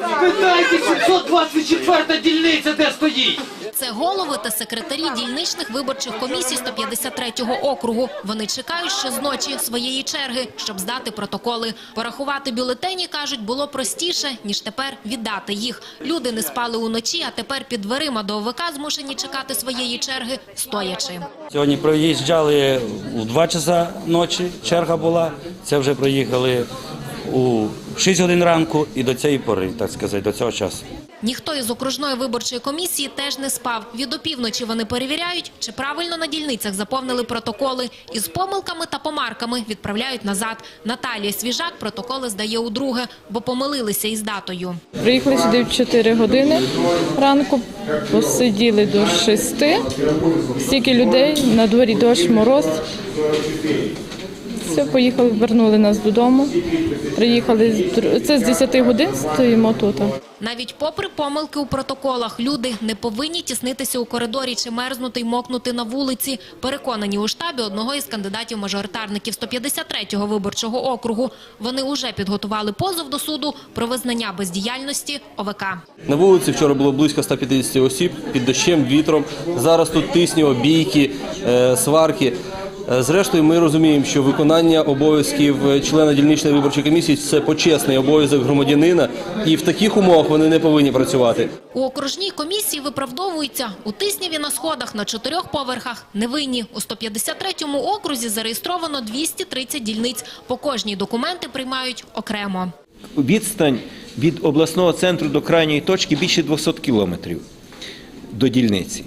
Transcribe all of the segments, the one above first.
Питайте 724 дільниця, де стоїть. Це голови та секретарі дільничних виборчих комісій 153-го округу. Вони чекають ще зночі своєї черги, щоб здати протоколи. Порахувати бюлетені, кажуть, було простіше, ніж тепер віддати їх. Люди не спали уночі, а тепер під дверима до ОВК змушені чекати своєї черги стоячи. Сьогодні проїжджали у 2 часа ночі, черга була. Це вже проїхали у 6 годин ранку і до цієї пори, так сказати, до цього часу. Ніхто із окружної виборчої комісії теж не спав. Від опівночі вони перевіряють, чи правильно на дільницях заповнили протоколи. Із помилками та помарками відправляють назад. Наталія Свіжак протоколи здає удруге, бо помилилися із датою. Приїхали сюди в 4 години ранку, посиділи до 6. Стільки людей, на дворі дощ, мороз. Все, поїхали, вернули нас додому. Приїхали, це з 10 годин стоїмо тут. Навіть попри помилки у протоколах, люди не повинні тіснитися у коридорі чи мерзнути й мокнути на вулиці. Переконані у штабі одного із кандидатів-мажоритарників 153-го виборчого округу. Вони уже підготували позов до суду про визнання бездіяльності ОВК. На вулиці вчора було близько 150 осіб під дощем, вітром. Зараз тут тисні, обійки, е, сварки. Е, Зрештою, ми розуміємо, що виконання обов'язків е, члена дільничної виборчої комісії це почесний обов'язок громадянина, і в таких умовах вони не повинні працювати. У окружній комісії виправдовуються. У Тисніві на сходах на чотирьох поверхах невинні. У 153-му окрузі зареєстровано 230 дільниць. По кожній документи приймають окремо. Відстань від обласного центру до крайньої точки більше 200 кілометрів до дільниці.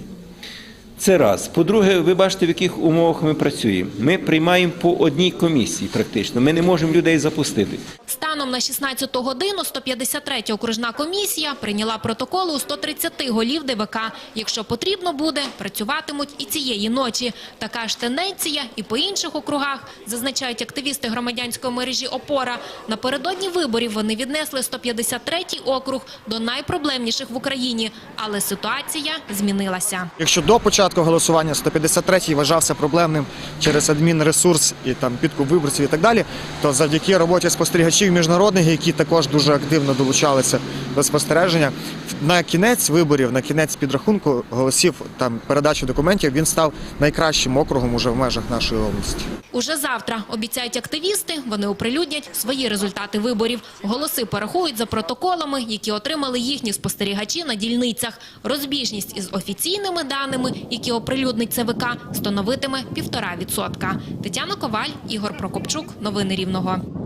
Це раз. По-друге, ви бачите, в яких умовах ми працюємо. Ми приймаємо по одній комісії практично. Ми не можемо людей запустити. Станом на 16 годину 153-я окружна комісія прийняла протоколи у 130 голів ДВК. Якщо потрібно буде, працюватимуть і цієї ночі. Така ж тенденція і по інших округах, зазначають активісти громадянської мережі «Опора». Напередодні виборів вони віднесли 153-й округ до найпроблемніших в Україні. Але ситуація змінилася. Якщо до початку голосування 153-й вважався проблемним через адмінресурс і там підкуп виборців і так далі, то завдяки роботі спостерігачів міжнародних, які також дуже активно долучалися до спостереження, на кінець виборів, на кінець підрахунку голосів там передачі документів він став найкращим округом уже в межах нашої області. Уже завтра, обіцяють активісти, вони оприлюднять свої результати виборів. Голоси порахують за протоколами, які отримали їхні спостерігачі на дільницях. Розбіжність із офіційними даними, які оприлюднить ЦВК, становитиме півтора відсотка. Тетяна Коваль, Ігор Прокопчук. Новини Рівного.